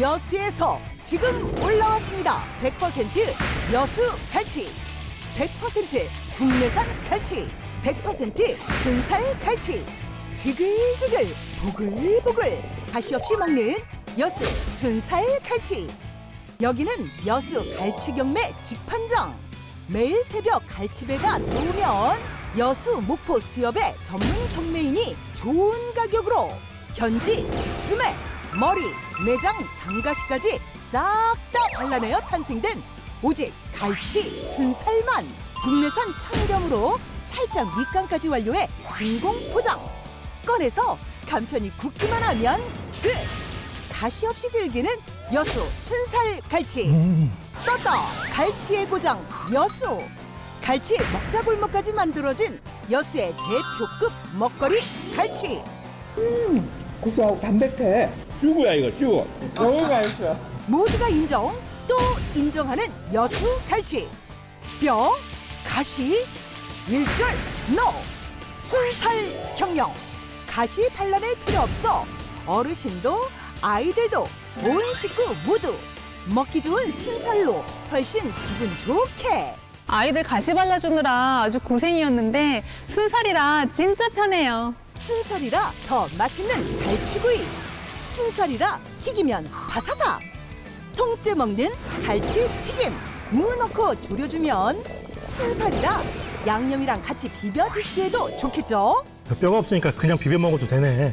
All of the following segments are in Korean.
여수에서 지금 올라왔습니다. 100% 여수 갈치, 100% 국내산 갈치, 100% 순살 갈치, 지글지글 보글보글 가시 없이 먹는 여수 순살 갈치. 여기는 여수 갈치 경매 직판장. 매일 새벽 갈치배가 들어오면 여수 목포 수협의 전문 경매인이 좋은 가격으로 현지 직수매 머리, 내장, 장가시까지 싹 다 발라내어 탄생된 오직 갈치 순살만 국내산 청렴으로 살짝 밑간까지 완료해 진공 포장. 꺼내서 간편히 굽기만 하면 끝! 가시 없이 즐기는 여수 순살 갈치. 떴다 갈치의 고장 여수. 갈치 먹자골목까지 만들어진 여수의 대표급 먹거리 갈치. 고소하고 담백해. 쭈구야 이거 쭈구 너무 맛있어. 모두가 인정 또 인정하는 여수 갈치. 뼈 가시 일절 노 순살 경영. 가시 발라낼 필요 없어. 어르신도 아이들도 온 식구 모두. 먹기 좋은 순살로 훨씬 기분 좋게. 아이들 가시 발라주느라 아주 고생이었는데 순살이라 진짜 편해요. 순살이라 더 맛있는 갈치구이 순살이라 튀기면 바사삭 통째 먹는 갈치 튀김 무 넣고 졸여주면 순살이라 양념이랑 같이 비벼 드시기에도 좋겠죠 뼈가 없으니까 그냥 비벼 먹어도 되네.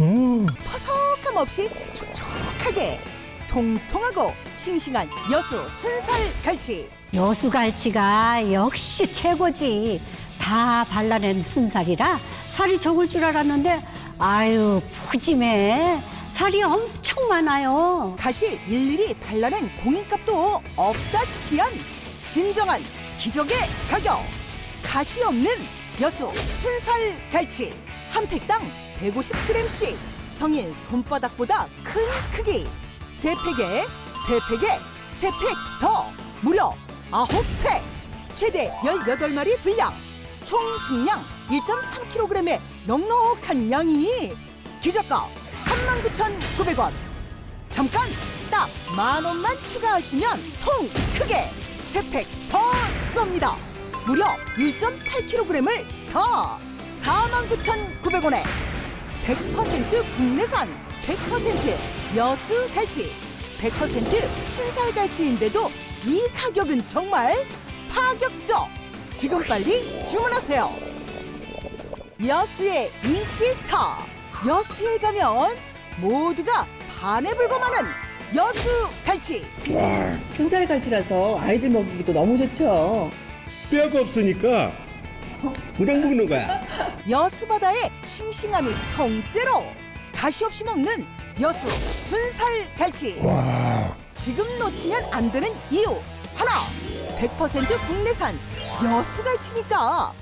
음, 퍼석함 없이 촉촉하게 통통하고 싱싱한 여수 순살 갈치 여수갈치가 역시 최고지. 다 발라낸 순살이라 살이 적을 줄 알았는데 아유 푸짐해. 살이 엄청 많아요. 가시 일일이 발라낸 공인값도 없다시피 한 진정한 기적의 가격. 가시 없는 여수 순살 갈치 한 팩당 150g씩. 성인 손바닥보다 큰 크기. 세 팩에 세 팩에 세 팩 더. 무려 아홉 팩. 최대 18마리 분량 총 중량 1.3kg의 넉넉한 양이 기저가 39,900원 잠깐 딱 만 원만 추가하시면 통 크게 세 팩 더 쏩니다. 무려 1.8kg을 더 49,900원에 100% 국내산 100% 여수 갈치 100% 순살 갈치인데도 이 가격은 정말 파격적. 지금 빨리 주문하세요. 여수의 인기 스타. 여수에 가면 모두가 반에 불검하는 여수 갈치. 순살 갈치라서 아이들 먹이기도 너무 좋죠. 뼈가 없으니까 그냥 먹는 거야. 여수 바다의 싱싱함이 통째로 가시 없이 먹는 여수 순살 갈치. 지금 놓치면 안 되는 이유 하나. 100% 국내산 여수 갈치니까.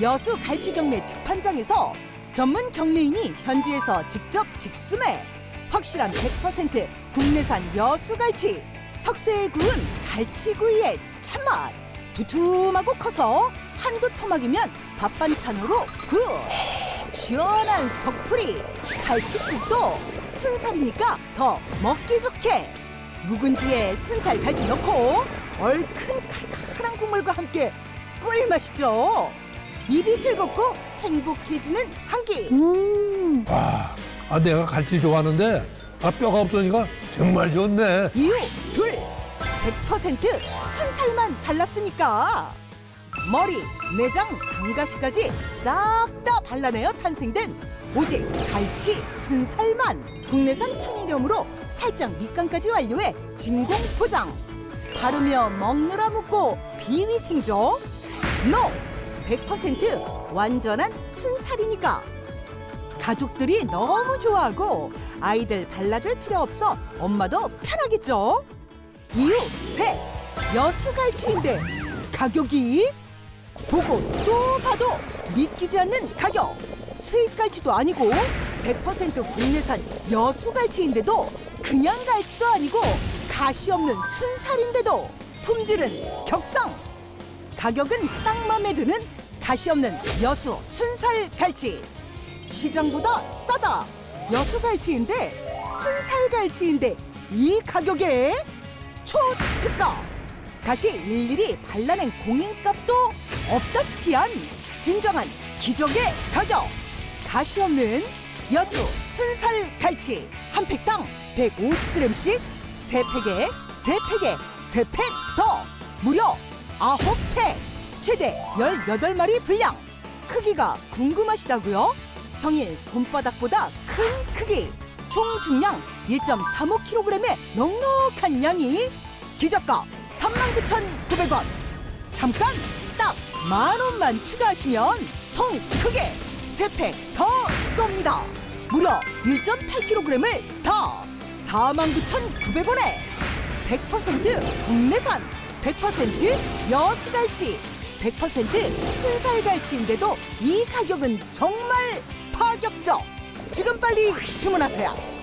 여수 갈치 경매 직판장에서 전문 경매인이 현지에서 직접 직수매. 확실한 100% 국내산 여수 갈치. 석쇠에 구운 갈치구이의 참맛. 두툼하고 커서 한두 토막이면 밥 반찬으로 굿 시원한 속풀이. 갈치국도 순살이니까 더 먹기 좋게. 묵은지에 순살 갈치 넣고 얼큰 칼칼한 국물과 함께 꿀맛이죠. 입이 즐겁고 행복해지는 한끼 아, 내가 갈치 좋아하는데 아, 뼈가 없으니까 정말 좋네. 이유 둘 100% 순살만 발랐으니까 머리, 내장, 장가시까지 싹 다 발라내어 탄생된 오직 갈치 순살만 국내산 천일염으로 살짝 밑간까지 완료해 진공 포장. 바르며 먹느라 묻고 비위 생존 노! 100% 완전한 순살이니까. 가족들이 너무 좋아하고 아이들 발라줄 필요 없어 엄마도 편하겠죠? 이유 셋 여수갈치인데 가격이? 보고 또 봐도 믿기지 않는 가격! 수입갈치도 아니고 100% 국내산 여수갈치인데도 그냥 갈치도 아니고 가시 없는 순살인데도 품질은 격상 가격은 딱 맘에 드는 가시 없는 여수 순살 갈치. 시장보다 싸다. 여수 갈치인데 순살 갈치인데 이 가격에 초특가. 가시 일일이 발라낸 공인값도 없다시피 한 진정한 기적의 가격. 가시 없는 여수 순살 갈치. 한 팩당 150g씩 세팩에세팩에세 팩 더. 무려 아홉 팩 최대 18마리 분량. 크기가 궁금하시다고요? 성인 손바닥보다 큰 크기 총 중량 1.35kg의 넉넉한 양이 기저가 39,900원. 잠깐 딱 만 원만 추가하시면 통 크게 세 팩 더 쏩니다. 무려 1.8kg을 더 49,900원에 100% 국내산 100% 여수갈치 100% 순살갈치인데도 이 가격은 정말 파격적. 지금 빨리 주문하세요